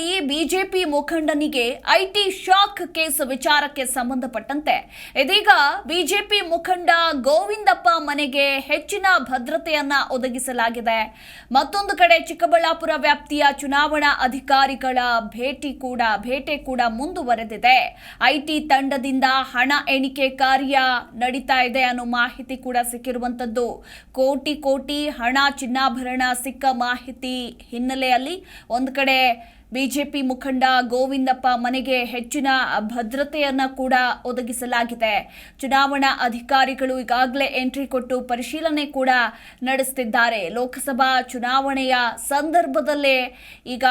ಚಿಕ್ಕಬಳ್ಳಾಪುರದಲ್ಲಿ ಬಿಜೆಪಿ ಮುಖಂಡನಿಗೆ IT shock case ವಿಚಾರಕ್ಕೆ ಸಂಬಂಧಪಟ್ಟಂತೆ. ಇದೀಗ ಬಿಜೆಪಿ ಮುಖಂಡ ಗೋವಿಂದಪ್ಪ ಮನೆಗೆ ಹೆಚ್ಚಿನ ಭದ್ರತೆಯನ್ನ ಒದಗಿಸಲಾಗಿದೆ. ಮತ್ತೊಂದು ಕಡೆ ಚಿಕ್ಕಬಳ್ಳಾಪುರ ವ್ಯಾಪ್ತಿಯ ಚುನಾವಣಾ ಅಧಿಕಾರಿಗಳ ಭೇಟಿ ಕೂಡ, ಭೇಟೆ ಕೂಡ ಮುಂದುವರೆದಿದೆ. ಐಟಿ ತಂಡದಿಂದ ಹಣ ಎಣಿಕೆ ಕಾರ್ಯ ನಡೀತಾ ಇದೆ ಅನ್ನೋ ಮಾಹಿತಿ ಕೂಡ ಸಿಕ್ಕಿರುವಂತದ್ದು. ಕೋಟಿ ಕೋಟಿ ಹಣ ಚಿನ್ನಾಭರಣ ಸಿಕ್ಕ ಮಾಹಿತಿ ಹಿನ್ನೆಲೆಯಲ್ಲಿ ಒಂದು ಕಡೆ ಬಿಜೆಪಿ ಮುಖಂಡ ಗೋವಿಂದಪ್ಪ ಮನೆಗೆ ಹೆಚ್ಚಿನ ಭದ್ರತೆಯನ್ನು ಕೂಡ ಒದಗಿಸಲಾಗಿದೆ. ಚುನಾವಣಾ ಅಧಿಕಾರಿಗಳು ಈಗಾಗಲೇ ಎಂಟ್ರಿ ಕೊಟ್ಟು ಪರಿಶೀಲನೆ ಕೂಡ ನಡೆಸುತ್ತಿದ್ದಾರೆ ಲೋಕಸಭಾ ಚುನಾವಣೆಯ ಸಂದರ್ಭದಲ್ಲೇ ಈಗ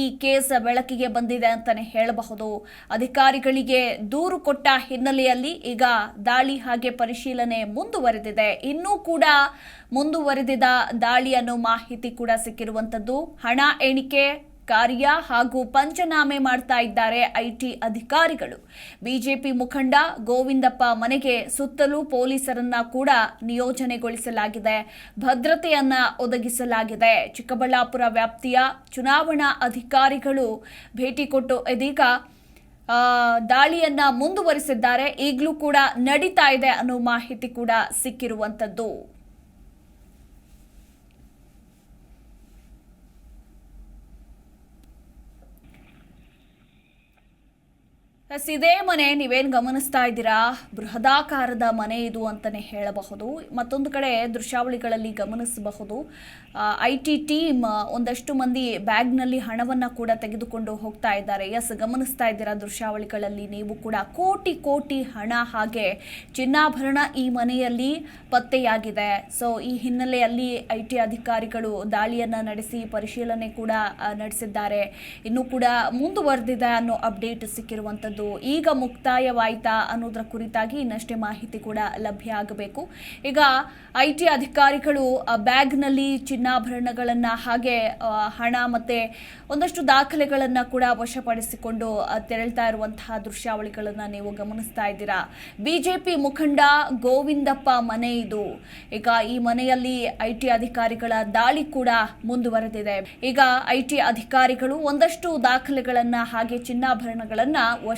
ಈ ಕೇಸ್ ಬೆಳಕಿಗೆ ಬಂದಿದೆ ಅಂತಾನೆ ಹೇಳಬಹುದು. ಅಧಿಕಾರಿಗಳಿಗೆ ದೂರು ಕೊಟ್ಟ ಹಿನ್ನೆಲೆಯಲ್ಲಿ ಈಗ ದಾಳಿ ಹಾಗೆ ಪರಿಶೀಲನೆ ಮುಂದುವರೆದಿದೆ. ಇನ್ನೂ ಕೂಡ ಮುಂದುವರೆದಿದ ದಾಳಿ ಅನ್ನೋ ಮಾಹಿತಿ ಕೂಡ ಸಿಕ್ಕಿರುವಂಥದ್ದು ಹಣ ಎಣಿಕೆ ಕಾರ್ಯ ಹಾಗೂ ಪಂಚನಾಮೆ ಮಾಡ್ತಾ ಇದ್ದಾರೆ ಐಟಿ ಅಧಿಕಾರಿಗಳು. ಬಿಜೆಪಿ ಮುಖಂಡ ಗೋವಿಂದಪ್ಪ ಮನೆಗೆ ಸುತ್ತಲೂ ಪೊಲೀಸರನ್ನ ಕೂಡ ನಿಯೋಜನೆಗೊಳಿಸಲಾಗಿದೆ. ಭದ್ರತೆಯನ್ನ ಒದಗಿಸಲಾಗಿದೆ. ಚಿಕ್ಕಬಳ್ಳಾಪುರ ವ್ಯಾಪ್ತಿಯ ಚುನಾವಣಾ ಅಧಿಕಾರಿಗಳು ಭೇಟಿ ಕೊಟ್ಟು ಇದೀಗ ದಾಳಿಯನ್ನ ಮುಂದುವರಿಸಿದ್ದಾರೆ. ಈಗಲೂ ಕೂಡ ನಡೀತಾ ಇದೆ ಅನ್ನೋ ಮಾಹಿತಿ ಕೂಡ ಸಿಕ್ಕಿರುವಂತದ್ದು. ಎಸ್, ಇದೇ ಮನೆ ನೀವೇನು ಗಮನಿಸ್ತಾ ಇದ್ದೀರಾ? ಬೃಹದಾಕಾರದ ಮನೆ ಇದು ಅಂತಲೇ ಹೇಳಬಹುದು. ಮತ್ತೊಂದು ಕಡೆ ದೃಶ್ಯಾವಳಿಗಳಲ್ಲಿ ಗಮನಿಸಬಹುದು. ಐ ಟಿ ಟೀಮ್ ಒಂದಷ್ಟು ಮಂದಿ ಬ್ಯಾಗ್ನಲ್ಲಿ ಹಣವನ್ನು ಕೂಡ ತೆಗೆದುಕೊಂಡು ಹೋಗ್ತಾ ಇದ್ದಾರೆ. ಎಸ್ ಗಮನಿಸ್ತಾ ಇದ್ದೀರಾ ದೃಶ್ಯಾವಳಿಗಳಲ್ಲಿ? ನೀವು ಕೂಡ ಕೋಟಿ ಕೋಟಿ ಹಣ ಹಾಗೆ ಚಿನ್ನಾಭರಣ ಈ ಮನೆಯಲ್ಲಿ ಪತ್ತೆಯಾಗಿದೆ. ಸೊ ಈ ಹಿನ್ನೆಲೆಯಲ್ಲಿ ಐ ಟಿ ಅಧಿಕಾರಿಗಳು ದಾಳಿಯನ್ನು ನಡೆಸಿ ಪರಿಶೀಲನೆ ಕೂಡ ನಡೆಸಿದ್ದಾರೆ. ಇನ್ನೂ ಕೂಡ ಮುಂದುವರೆದಿದೆ ಅನ್ನೋ ಅಪ್ಡೇಟ್ ಸಿಕ್ಕಿರುವಂಥದ್ದು. ಈಗ ಮುಕ್ತಾಯವಾಯ್ತಾ ಅನ್ನೋದರ ಕುರಿತಾಗಿ ಇನ್ನಷ್ಟೇ ಮಾಹಿತಿ ಕೂಡ ಲಭ್ಯ ಆಗಬೇಕು. ಈಗ ಐ ಟಿ ಅಧಿಕಾರಿಗಳು ಬ್ಯಾಗ್ನಲ್ಲಿ ಚಿನ್ನಾಭರಣಗಳನ್ನು ಹಾಗೆ ಹಣ ಮತ್ತೆ ಒಂದಷ್ಟು ದಾಖಲೆಗಳನ್ನು ಕೂಡ ವಶಪಡಿಸಿಕೊಂಡು ತೆರಳ್ತಾ ಇರುವಂತಹ ದೃಶ್ಯಾವಳಿಗಳನ್ನು ನೀವು ಗಮನಿಸ್ತಾ ಇದ್ದೀರಾ? ಬಿಜೆಪಿ ಮುಖಂಡ ಗೋವಿಂದಪ್ಪ ಮನೆ ಇದು. ಈಗ ಈ ಮನೆಯಲ್ಲಿ ಐ ಟಿ ಅಧಿಕಾರಿಗಳ ದಾಳಿ ಕೂಡ ಮುಂದುವರೆದಿದೆ. ಈಗ ಐ ಟಿ ಅಧಿಕಾರಿಗಳು ಒಂದಷ್ಟು ದಾಖಲೆಗಳನ್ನ ಹಾಗೆ ಚಿನ್ನಾಭರಣಗಳನ್ನ